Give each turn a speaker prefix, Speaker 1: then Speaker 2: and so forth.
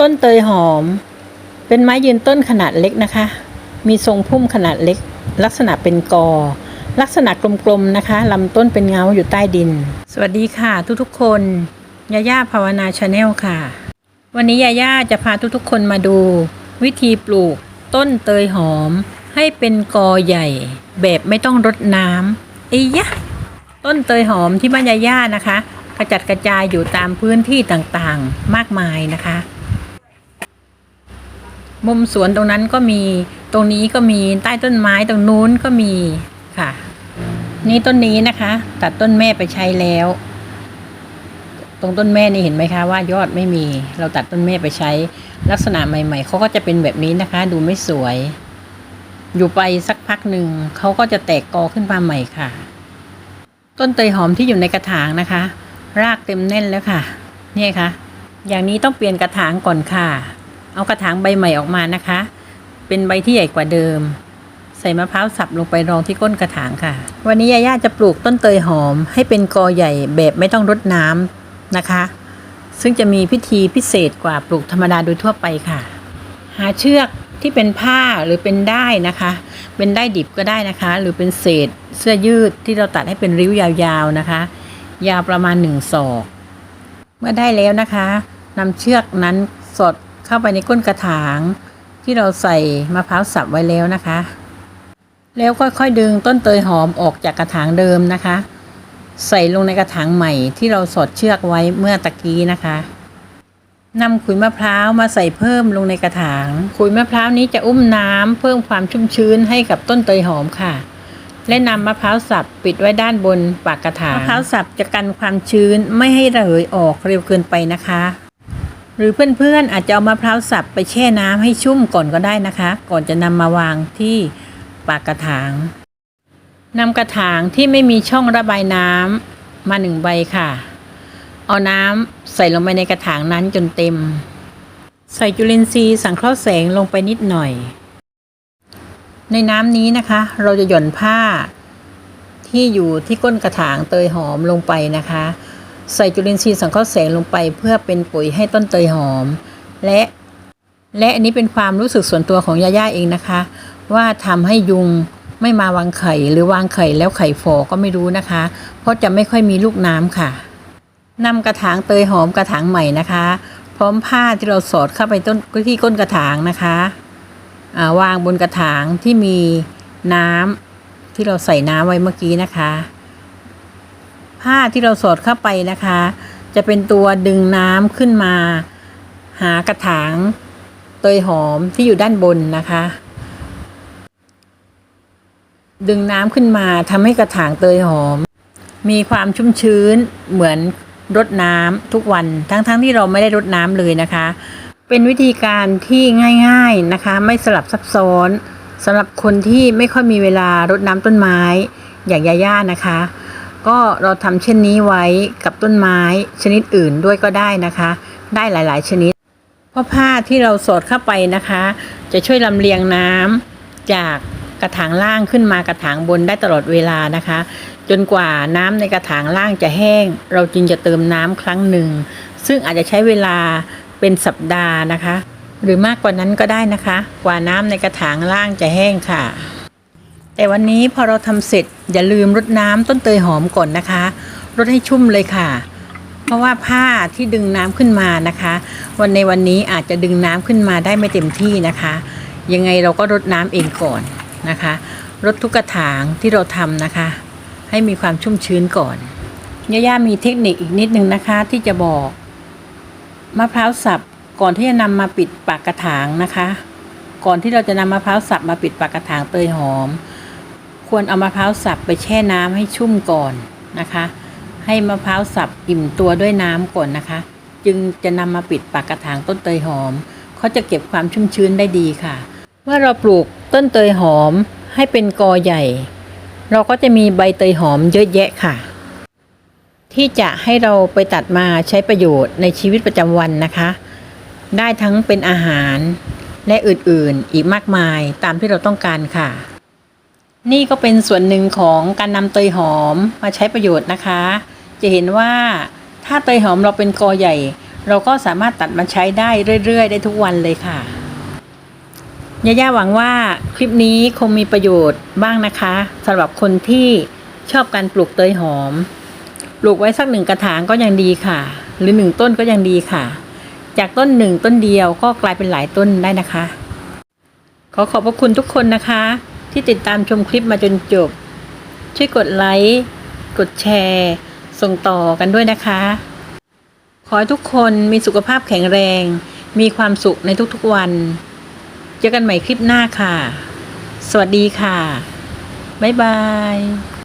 Speaker 1: ต้นเตยหอม เป็นไม้ยืนต้นขนาดเล็กนะคะ มีทรงพุ่มขนาดเล็ก ลักษณะเป็นกอ ลักษณะกลมๆนะคะลำต้นเป็นเงาอยู่ใต้ดิน สวัสดีค่ะ ทุกๆคนยาย่าภาวนาชาแนลค่ะ วันนี้ยาย่าจะพาทุกๆคนมาดู วิธีปลูกต้นเตยหอม ให้เป็นกอใหญ่ แบบไม่ต้องรดน้ำเอ้ยะต้นเตยหอมที่บ้านยาย่านะคะ กระจัดกระจายอยู่ตามพื้นที่ต่างๆ มากมายนะคะ มุมสวนตรงนั้นก็มีตรงนี้ก็มีใต้ต้นไม้ตรงนู้นก็มีค่ะ นี่ต้นนี้นะคะ ตัดต้นแม่ไปใช้แล้ว ตรงต้นแม่นี่เห็นไหมคะว่ายอดไม่มี เราตัดต้นแม่ไปใช้ ลักษณะใหม่ ๆเขาก็จะเป็นแบบนี้นะคะ ดูไม่สวย อยู่ไปสักพักหนึ่งเขาก็จะแตกกอขึ้นมาใหม่ค่ะ ต้นเตยหอมที่อยู่ในกระถางนะคะ รากเต็มแน่นแล้วค่ะ เนี่ยค่ะอย่างนี้ต้องเปลี่ยนกระถางก่อนค่ะ เอากระถางใบใหม่ออกมานะคะ เป็นใบที่ใหญ่กว่าเดิม ใส่มะพร้าวสับลงไปรองที่ก้นกระถางค่ะ วันนี้ยาย่าจะปลูกต้นเตยหอม ให้เป็นกอใหญ่แบบไม่ต้องรดน้ำนะคะ ซึ่งจะมีพิธีพิเศษกว่าปลูกธรรมดาโดยทั่วไปค่ะ หาเชือกที่เป็นผ้าหรือเป็นได้นะคะ เป็นได้ดิบก็ได้นะคะ หรือเป็นเศษเสื้อยืดที่เราตัดให้เป็นริ้วยาวๆนะคะ ยาวประมาณหนึ่งศอก เมื่อได้แล้วนะคะนำเชือกนั้นสอด เข้าไปในก้นกระถางที่เราใส่มะพร้าวสับไว้แล้วนะคะ แล้วค่อยๆดึงต้นเตยหอมออกจากกระถางเดิมนะคะ ใส่ลงในกระถางใหม่ที่เราสอดเชือกไว้เมื่อตะกี้นะคะนำขุยมะพร้าวมาใส่เพิ่มลงในกระถาง ขุยมะพร้าวนี้จะอุ้มน้ำเพิ่มความชุ่มชื้นให้กับต้นเตยหอมค่ะ และนำมะพร้าวสับปิดไว้ด้านบนปากกระถาง มะพร้าวสับจะกันความชื้นไม่ให้ระเหยออกเร็วเกินไปนะคะ หรือเพื่อนๆอาจจะเอามะพร้าวสับไปแช่น้ำให้ชุ่มก่อนก็ได้นะคะ ก่อนจะนำมาวางที่ปากกระถางนำกระถางที่ไม่มีช่องระบายน้ำมาหนึ่งใบค่ะ เอาน้ำใส่ลงไปในกระถางนั้นจนเต็ม ใส่จุลินทรีย์สังเคราะห์แสงลงไปนิดหน่อย ในน้ำนี้นะคะ เราจะหย่อนผ้าที่อยู่ที่ก้นกระถางเตยหอมลงไปนะคะ ใส่จุลินทรีย์สังเคราะห์แสงลงไป เพื่อเป็นปุ๋ยให้ต้นเตยหอม และ และอันนี้เป็นความรู้สึกส่วนตัวของยาย่าเองนะคะ ว่าทำให้ยุงไม่มาวางไข่หรือวางไข่แล้วไข่ฟอก็ไม่รู้นะคะ เพราะจะไม่ค่อยมีลูกน้ำค่ะนำกระถางเตยหอมกระถางใหม่นะคะ พร้อมผ้าที่เราสอดเข้าไปต้นที่ก้นกระถางนะคะาวางบนกระถางที่มีน้ำที่เราใส่น้ำไว้เมื่อกี้นะคะ ผ้าที่เราสอดเข้าไปนะคะ จะเป็นตัวดึงน้ำขึ้นมา หากระถางเตยหอมที่อยู่ด้านบนนะคะ ดึงน้ำขึ้นมาทำให้กระถางเตยหอม มีความชุ่มชื้นเหมือนรดน้ำทุกวันทั้งๆทที่เราไม่ได้รดน้ำเลยนะคะ เป็นวิธีการที่ง่าย ๆนะคะ ไม่สลับซับซ้อนสำหรับคนที่ไม่ค่อยมีเวลารดน้ำต้นไม้อย่างยาย่านะคะ ก็เราทำเช่นนี้ไว้กับต้นไม้ชนิดอื่นด้วยก็ได้นะคะ ได้หลาย ๆ ชนิด เพราะผ้าที่เราสอดเข้าไปนะคะ จะช่วยลำเลียงน้ำจากกระถางล่างขึ้นมากระถางบนได้ตลอดเวลานะคะ จนกว่าน้ำในกระถางล่างจะแห้ง เราจึงจะเติมน้ำครั้งหนึ่ง ซึ่งอาจจะใช้เวลาเป็นสัปดาห์นะคะ หรือมากกว่านั้นก็ได้นะคะ กว่าน้ำในกระถางล่างจะแห้งค่ะ แต่วันนี้พอเราทำเสร็จอย่าลืมรดน้ำต้นเตยหอมก่อนนะคะ รดให้ชุ่มเลยค่ะ เพราะว่าผ้าที่ดึงน้ำขึ้นมานะคะ วันในวันนี้อาจจะดึงน้ำขึ้นมาได้ไม่เต็มที่นะคะ ยังไงเราก็รดน้ำเองก่อนนะคะรดทุกกระถางที่เราทำนะคะ ให้มีความชุ่มชื้นก่อนย่าย่ามีเทคนิคอีกนิดนึงนะคะ ที่จะบอกมะพร้าวสับก่อนที่จะนำมาปิดปากกระถางนะคะ ก่อนที่เราจะนำมะพร้าวสับมาปิดปากกระถางเตยหอม ควรเอามะพร้าวสับไปแช่น้ำให้ชุ่มก่อนนะคะ ให้มะพร้าวสับอิ่มตัวด้วยน้ำก่อนนะคะ จึงจะนำมาปิดปากกระถางต้นเตยหอมเขาจะเก็บความชุ่มชื้นได้ดีค่ะ เมื่อเราปลูกต้นเตยหอมให้เป็นกอใหญ่ เราก็จะมีใบเตยหอมเยอะแยะค่ะ ที่จะให้เราไปตัดมาใช้ประโยชน์ในชีวิตประจำวันนะคะ ได้ทั้งเป็นอาหารและอื่นๆ อีกมากมายตามที่เราต้องการค่ะ นี่ก็เป็นส่วนหนึ่งของการนำเตยหอมมาใช้ประโยชน์นะคะ จะเห็นว่าถ้าเตยหอมเราเป็นกอใหญ่ เราก็สามารถตัดมาใช้ได้เรื่อย ๆ ได้ทุกวันเลยค่ะย่าย่าหวังว่าคลิปนี้คงมีประโยชน์บ้างนะคะสำหรับคนที่ชอบการปลูกเตยหอม ปลูกไว้สักหนึ่งกระถางก็ยังดีค่ะ หรือหนึ่งต้นก็ยังดีค่ะ จากต้นหนึ่งต้นเดียวก็กลายเป็นหลายต้นได้นะคะ ขอขอบพระคุณทุกคนนะคะ ที่ติดตามชมคลิปมาจนจบ ช่วยกดไลค์กดแชร์ ส่งต่อกันด้วยนะคะ ขอให้ทุกคนมีสุขภาพแข็งแรง มีความสุขในทุกๆวัน เจอกันใหม่คลิปหน้าค่ะ สวัสดีค่ะ บ๊ายบาย